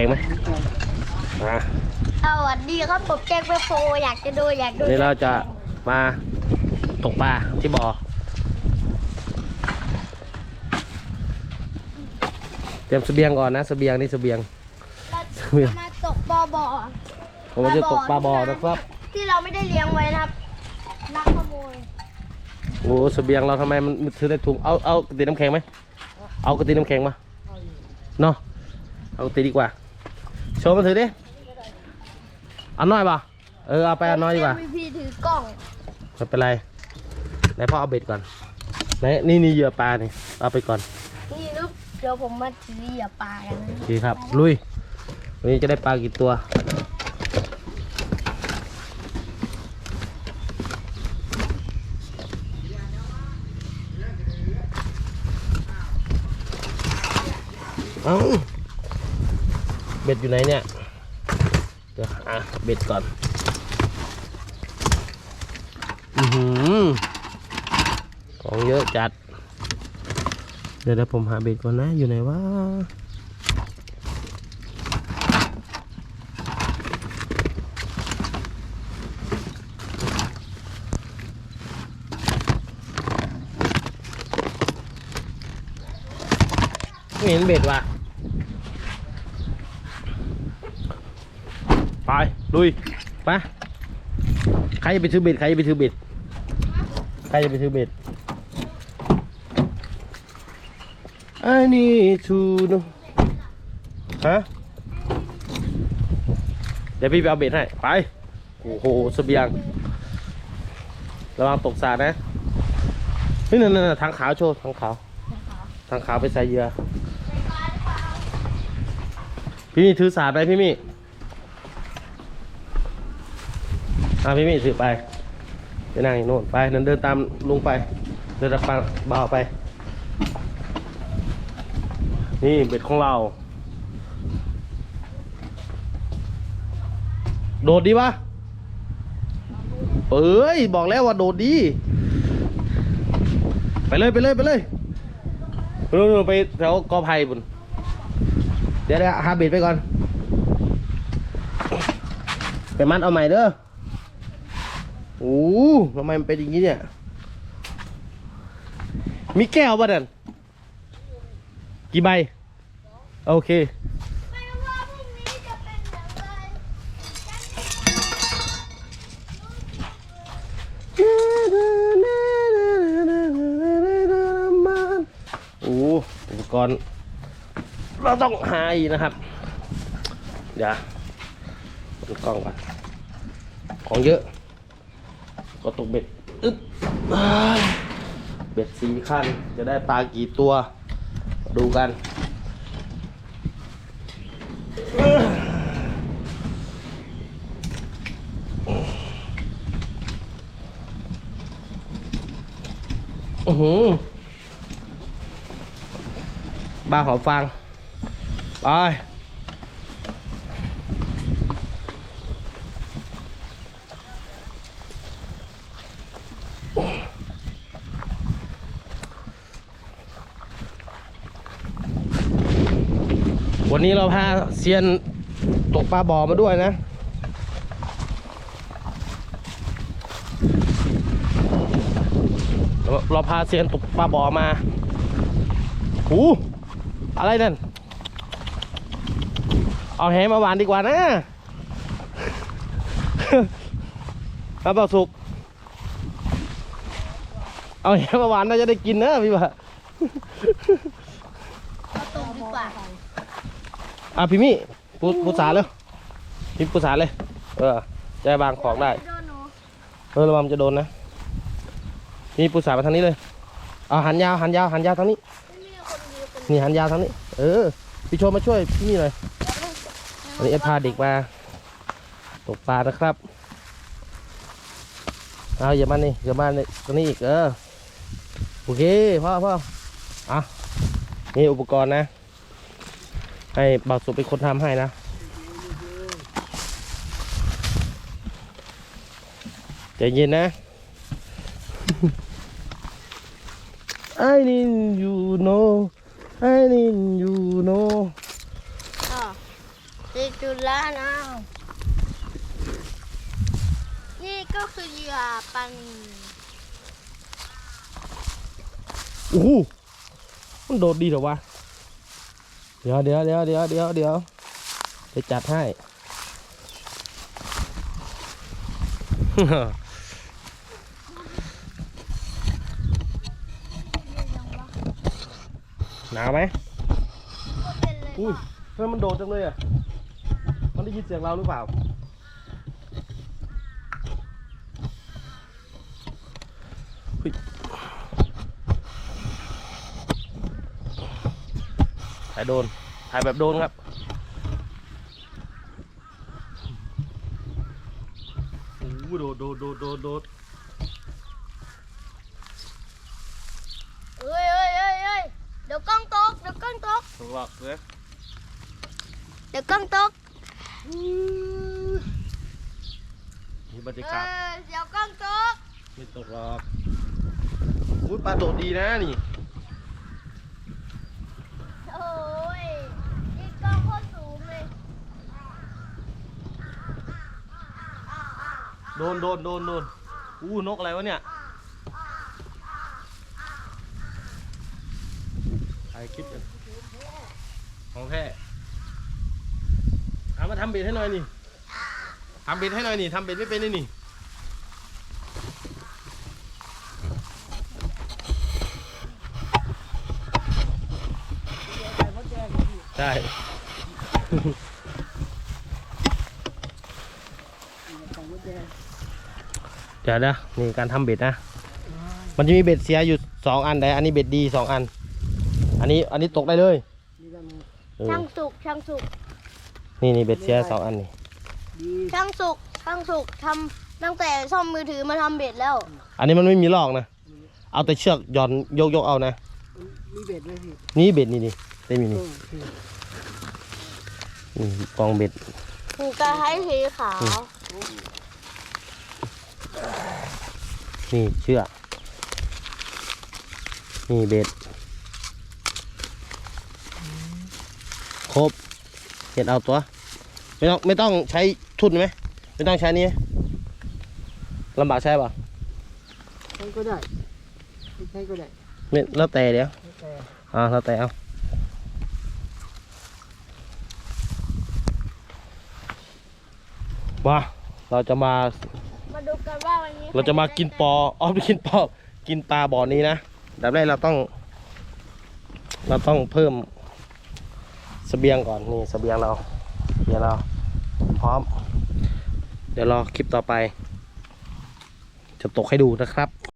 ข็งไหมอะสวัสดีครับผมแจ็คเวฟโฟอยากจะดูอยากดูนี่เราจะมาตกปลาที่บ่อ เตรียมเสบียงก่อนนะเสบียงนี่เสบียง เราจะมาตกบอบ่อผมจะตกปลาบ่อนะครับ ที่เราไม่ได้เลี้ยงไว้นะครับนักขโมยโอ้เสบียงเราทำไมมันมันถือได้ถุงเอาเอากระติกน้ำแข็งไหมเอากระติกน้ำแข็งมาเนาะเอากระติกดีกว่า โชว์มาถือดิเอาน้อยป่ะเออเอาไปเอาน้อยดีกว่าผมพี่ถือกล้องไม่เป็นไรไหนพ่อเอาเบ็ดก่อนไหนนี่นี่เหยื่อปลานี่เอาไปก่อนนี่ลูกเดี๋ยวผมมาถือเหยื่อปลากันนะโอเคครับ ลุยวันนี้จะได้ปลากี่ตัวเอ้าเบ็ดอยู่ไหนเนี่ยเดี๋ยวหาเบ็ดก่อน อือหือของเยอะจัด เดี๋ยวเดี๋ยวผมหาเบ็ดก่อนนะ อยู่ไหนวะไม่เห็นเบ็ดว่ะ ไปลุยไปใครจะไปซื้อเบ็ดใครจะไปซื้อเบ็ดใครจะไปซื้อเบ็ด I need to know ฮะเดี๋ยวพี่ไปเอาเบ็ดให้ ไป โอ้โหเสบียง ระวังตกสานะเฮ้ยนั่นนั่นทางขาวโชว์ทางขาวทางขาวไปใส่เหยือพี่มีถือสาไปพี่มี อ่าพี่มีถือไปไปนั่งอยู่โน่นไปเดินเดินตามลุงไป เดินตามปังบ่าวไป นี่เบ็ดของเรา โดดดีปะเอ้ย บอกแล้วว่าโดดดี ไปเลยไปเลยไปเลยนู่นๆไปแถวกอไผ่บุญเดี๋ยวเดี๋ยวหาเบ็ดไปก่อน ไปมัดเอาใหม่เด้อ โอ้ทำไมมันเป็นอย่างนี้เนี่ย มีแก้วป่ะนั่นกี่ใบ โอเค ไม่รู้ว่าพรุ่งนี้จะเป็นอย่างไรโอ้อุปกรณ์ เราต้องหาอีกนะครับ เดี๋ยวกล้องก่อนของเยอะ ก็ตกเบ็ดอึ๊บเบ็ดสีขั้นจะได้ปลากี่ตัว ดูกันอือหือบ้าหอฟางไป วันนี้เราพาเซียนตกปลาบ่อมาด้วยนะเราเราพาเซียนตกปลาบ่อมาหูอะไรนั่น เอาแหมาหวานดีกว่านะครับเปล่าสุก เอาแหมาหวานน่าจะได้กินนะพี่ว่าตกดีกว่า อะพี่มี่ปูปูสาเลยพี่ปูสาเลย เออจะบางของได้เออระวังจะโดนนะนี่ปูสามาทางนี้เลยเอาหันยาวหันยาวหันยาวทางนี้นี่หันยาวทางนี้ เออพี่โชว์มาช่วยพี่นี่หน่อยวันนี้พาเด็กมาตกปลานะครับเอาอย่ามานี่อย่ามานี่ตรงนี้อีกเออโอเคพ่อพ่ออะนี่อุปกรณ์นะ ให้บ่าวสุเป็นคนทำให้นะ ใจเย็นนะ I need you know I need you know อ่าติดจุดแล้วนะนี่ก็คือเหยื่อปันโอ้โหมันโดดดีเหรอวะ เดี๋ยวเดี๋ยวเดี๋ยวเดี๋ยวเดี๋ยวเดี๋ยวจะจัดให้ หนาวไหมก็เป็นเลยอุ้ยทำไมมันโดดจังเลยอะ มันได้ยินเสียงเราหรือเปล่าเฮ้ยถ่ายโดน ถ่ายแบบโดนครับ โอ้โหโดดโดดโดดโดดโดดเอ้ยเอ้ยเอ้ยเอ้ยเดี๋ยวกล้องตก เดี๋ยวกล้องตก ถูกหลอกเลยเดี๋ยวกล้องตกนี่บรรเอยากาศอเดี๋ยวกล้องตก ไม่ตกหรอกอุ้ยปลาโดดดีนะนี่ โอ้ยนี่กล้องโคตรสูงเลย โดนโดนโดนโดนอู้นกอะไรวะเนี่ยถ่ายคลิปกันของแท้เอามาทำเบ็ดให้หน่อยนี่ทำเบ็ดให้หน่อยนี่ทำเบ็ดไม่เป็นเลยนี่ใช่ เดี๋ยวนะนี่การทำเบ็ดนะ มันจะมีเบ็ดเสียอยู่สองอันแต่อันนี้เบ็ดดีสองอัน อันนี้อันนี้ตกได้เลยเออช่างสุกช่างสุกนี่นี่เบ็ดเสียสองอันนี่ช่างสุกช่างสุกทำตั้งแต่ซ่อมมือถือมาทำเบ็ดแล้ว อันนี้มันไม่มีลอกนะ เอาแต่เชือกหย่อนยกยกเอานะ มีเบ็ดด้วยพี่นี่เบ็ดนี่นี่เต็มอยู่นี่โอ้พี่นี่กองเบ็ด หูกระไห้สีขาว นี่เชือกนี่เบ็ด ครบเห็ดเอาตัว ไม่ต้องไม่ต้องใช้ทุนไหม ไม่ต้องใช้นี้ไหมลำบากใช่ป่ะใช้ก็ได้ไม่ใช้ก็ได้ไม่แล้วแต่เดี๋ยวแล้วแต่อ่าแล้วแต่เอามาเราจะมา กันว่าวันนี้เราจะมากินปออ๋อฟกินปอกินปลาบ่อนี้นะดับแรกเราต้อง เราต้องเพิ่มเสบียงก่อนนี่เสบียงเราเดี๋ยวเราพร้อม เดี๋ยวรอคลิปต่อไป จะตกให้ดูนะครับ